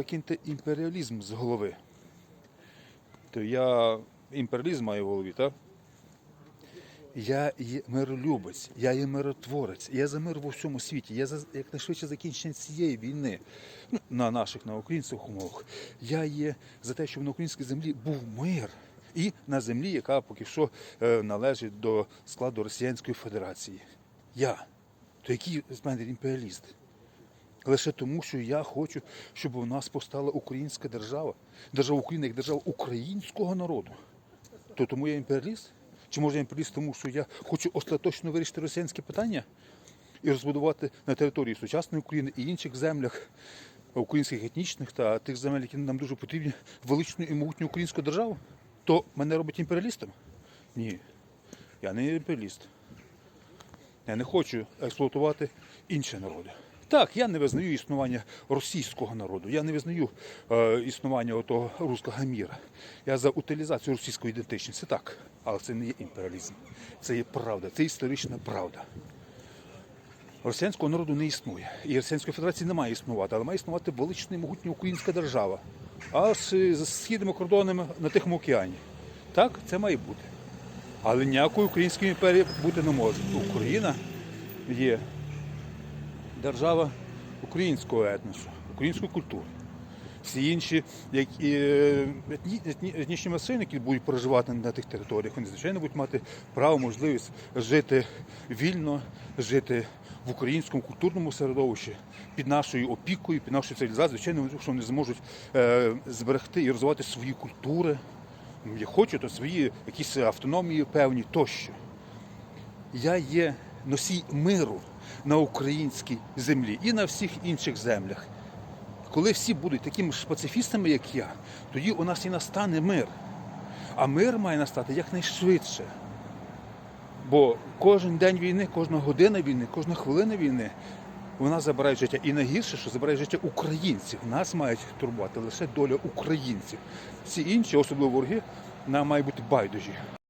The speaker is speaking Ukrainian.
Викиньте імперіалізм з голови. То я імперіалізм маю в голові, так? Я є миролюбець, я є миротворець, я за мир в усьому світі, я за якнайшвидше закінчення цієї війни ну, на наших на українських умовах. Я є за те, щоб на українській землі був мир. І на землі, яка поки що е, належить до складу Росіянської Федерації. Я. То який з мене імперіаліст? Лише тому, що я хочу, щоб у нас постала українська держава, держава України як держава українського народу. То тому я імперіаліст? Чи може я імперіаліст тому, що я хочу остаточно вирішити росіянське питання і розбудувати на території сучасної України і інших землях українських етнічних та тих земель, які нам дуже потрібні, величну і могутню українську державу? То мене робить імперіалістом? Ні. Я не імперіаліст. Я не хочу експлуатувати інші народи. Так, я не визнаю існування російського народу, я не визнаю е, існування того руського міра. Я за утилізацію російської ідентичності, так. Але це не є імперіалізм. Це є правда, це історична правда. Росіянського народу не існує. І Російської Федерації не має існувати, але має існувати велична і могутня українська держава. А з з східними кордонами на Тихому океані. Так, це має бути. Але ніякої української імперії бути не може. Україна є держава українського етносу, української культури. Всі інші які, е, етні, етні, етнічні масини, які будуть проживати на тих територіях, вони звичайно будуть мати право, можливість жити вільно, жити в українському культурному середовищі під нашою опікою, під нашою цивілізацією. Звичайно, що вони зможуть е, зберегти і розвивати свої культури, як хочуть, то свої якісь автономії певні тощо. Я є носій миру на українській землі і на всіх інших землях. Коли всі будуть такими ж пацифістами, як я, тоді у нас і настане мир. А мир має настати якнайшвидше. Бо кожен день війни, кожна година війни, кожна хвилина війни вона забирає життя. І найгірше, що забирає життя українців. Нас мають турбувати лише доля українців. Всі інші, особливо вороги, нам мають бути байдужі.